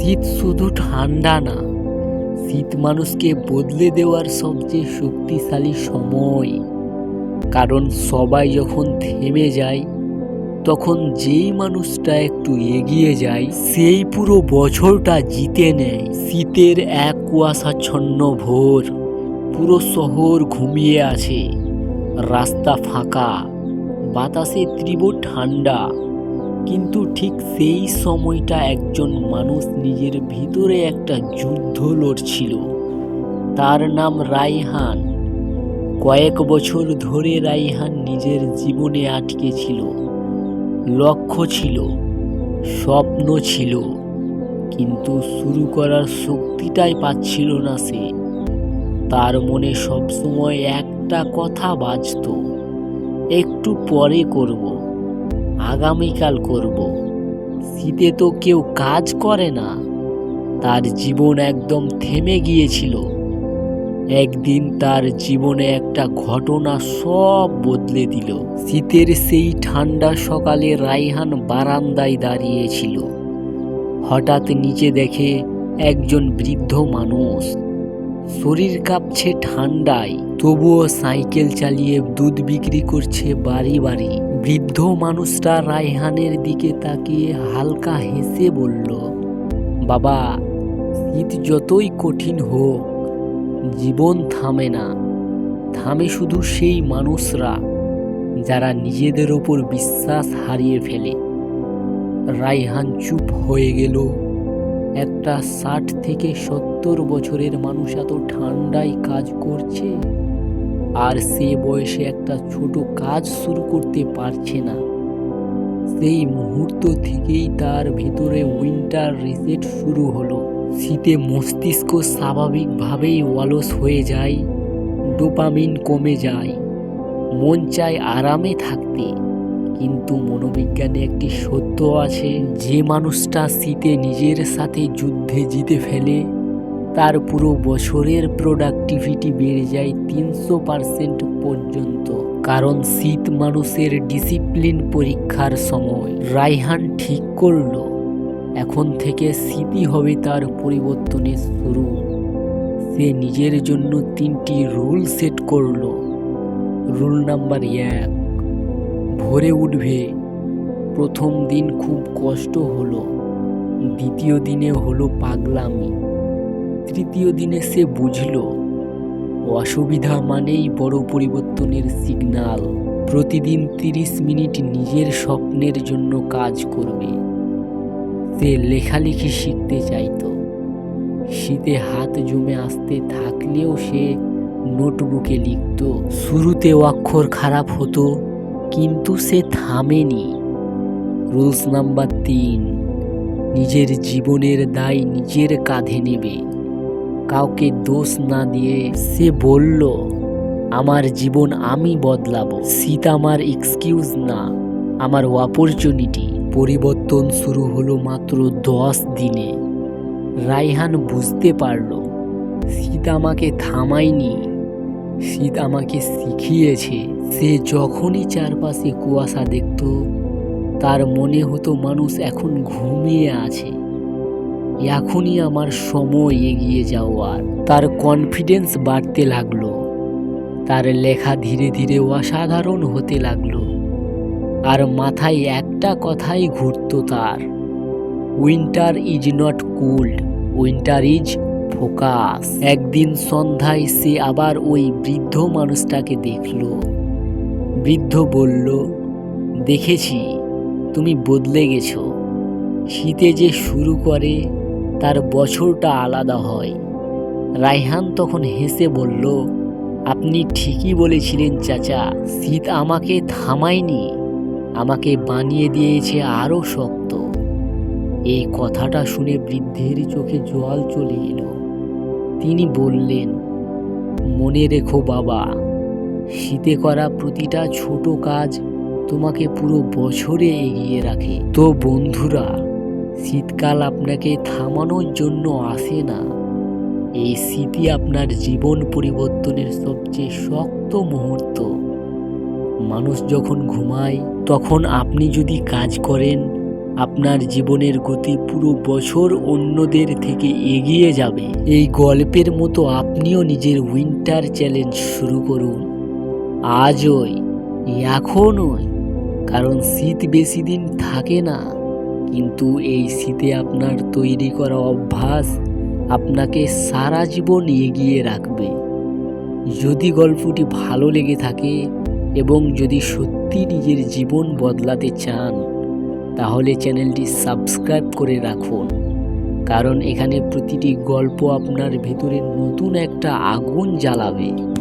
শীত শুধু ঠান্ডা না, শীত মানুষকে বদলে দেওয়ার সবচেয়ে শক্তিশালী সময়। কারণ সবাই যখন থেমে যায়, তখন যেই মানুষটা একটু এগিয়ে যায়, সেই পুরো বছরটা জিতে নেয়। শীতের এক কুয়াশাচ্ছন্ন ভোর, পুরো শহর ঘুমিয়ে আছে। রাস্তা ফাঁকা, বাতাসে তীব্র ঠান্ডা। কিন্তু ঠিক সেই সময়টা একজন মানুষ নিজের ভিতরে একটা যুদ্ধ লড়ছিল। তার নাম রাইহান কয়েক বছর ধরে রাইহান নিজের জীবনে আটকে ছিল। লক্ষ্য ছিল, স্বপ্ন ছিল, কিন্তু শুরু করার শক্তিটাই পাচ্ছিল না সে। তার মনে সবসময় একটা কথা বাজতো, একটু পরে করব। আগামীকাল করব। শীতে তো কেউ কাজ করে না। তার জীবন একদম থেমে গিয়েছিল। একদিন তার জীবনে একটা ঘটনা সব বদলে দিল। শীতের সেই ঠান্ডা সকালে রাইহান বারান্দায় দাঁড়িয়েছিল। হঠাৎ নিচে দেখে একজন বৃদ্ধ মানুষ শরীর কাঁপছে ঠান্ডায়, তবুও সাইকেল চালিয়ে দুধ বিক্রি করছে বাড়ি বাড়ি। বৃদ্ধ মানুষটা রায়হানের দিকে তাকিয়ে হালকা হেসে বলল, বাবা, শীত যতই কঠিন হোক, জীবন থামে না। থামে শুধু সেই মানুষরা, যারা নিজেদের ওপর বিশ্বাস হারিয়ে ফেলে। রাইহান চুপ হয়ে গেল। একটা ষাট থেকে সত্তর বছরের মানুষ এত ঠান্ডায় কাজ করছে? আর সে বয়সে একটা ছোট কাজ শুরু করতে পারছে না। সেই মুহূর্ত থেকেই তার ভিতরে উইন্টার রিসেট শুরু হলো। শীতে মস্তিষ্ক স্বাভাবিকভাবেই অলস হয়ে যায় ডোপামিন কমে যায়, মন চায় আরামে থাকতে। কিন্তু মনোবিজ্ঞানে একটি সত্য আছে। যে মানুষটা শীতে নিজের সাথে যুদ্ধে জিতে ফেলে, তার পুরো বছরের প্রোডাক্টিভিটি বেড়ে যায় তিনশো পার্সেন্ট পর্যন্ত। কারণ শীত মানুষের ডিসিপ্লিন পরীক্ষার সময়। রাইহান ঠিক করল, এখন থেকে শীতই হবে তার পরিবর্তনের শুরু। সে নিজের জন্য তিনটি রুল সেট করল। রুল নাম্বার এক ভোরে উঠবে। প্রথম দিন খুব কষ্ট হলো, দ্বিতীয় দিনে হলো পাগলামি। তৃতীয় দিনে সে বুঝলো, অসুবিধা মানেই বড় পরিবর্তনের সিগনাল প্রতিদিন তিরিশ মিনিট নিজের স্বপ্নের জন্য কাজ করবে। সে লেখালেখি শিখতে চাইতো। শীতে হাত জমে আসতে থাকলেও সে নোটবুকে লিখত। শুরুতে অক্ষর খারাপ হতো কিন্তু সে থামেনি। রুলস নাম্বার তিন, নিজের জীবনের দায় নিজের কাঁধে নেবে। কাউকে দোষ না দিয়ে সে বলল, আমার জীবন আমি বদলাবো। শীত আমার এক্সকিউজ না, আমার অপরচুনিটি পরিবর্তন শুরু হলো মাত্র দশ দিনে। রাইহান বুঝতে পারল শীত আমাকে থামায়নি শীত আমাকে শিখিয়েছে। সে যখনই চারপাশে কুয়াশা দেখত, তার মনে হতো মানুষ এখন ঘুমিয়ে আছে। এখনই আমার সময় এগিয়ে যাওয়ার। তার কনফিডেন্স বাড়তে লাগল। তার লেখা ধীরে ধীরে অসাধারণ হতে লাগল। আর মাথায় একটা কথাই ঘুরত তার। Winter is not cooled winter is focus একদিন সন্ধ্যায় সে আবার ওই বৃদ্ধ মানুষটাকে দেখল। বৃদ্ধ বলল, দেখেছি, তুমি বদলে গেছো। শীতে যে শুরু করে, তার বছরটা আলাদা হয়। রাইহান তখন হেসে বলল, আপনি ঠিকই বলেছিলেন চাচা, শীত আমাকে থামায়নি। আমাকে বানিয়ে দিয়েছে আরও শক্ত। এই কথাটা শুনে বৃদ্ধের চোখে জল চলে এলো। তিনি বললেন, মনে রেখো বাবা শীতে করা প্রতিটা ছোট কাজ তোমাকে পুরো বছরে এগিয়ে রাখে। তো বন্ধুরা, শীতকাল আপনাকে থামানোর জন্য আসে না। এই স্মৃতি আপনার জীবন পরিবর্তনের সবচেয়ে শক্ত মুহূর্ত। মানুষ যখন ঘুমায়, তখন আপনি যদি কাজ করেন, আপনার জীবনের গতি পুরো বছর অন্যদের থেকে এগিয়ে যাবে। এই গল্পের মতো আপনিও নিজের উইন্টার চ্যালেঞ্জ শুরু করুন। আজই, এখনই, কারণ শীত বেশি দিন থাকে না। কিন্তু এই শীতে আপনার তৈরি করা অভ্যাস আপনাকে সারা জীবন এগিয়ে রাখবে। যদি গল্পটি ভালো লেগে থাকে এবং যদি সত্যি নিজের জীবন বদলাতে চান, তাহলে চ্যানেলটি সাবস্ক্রাইব করে রাখুন। কারণ এখানে প্রতিটি গল্প আপনার ভেতরে নতুন একটা আগুন জ্বালাবে।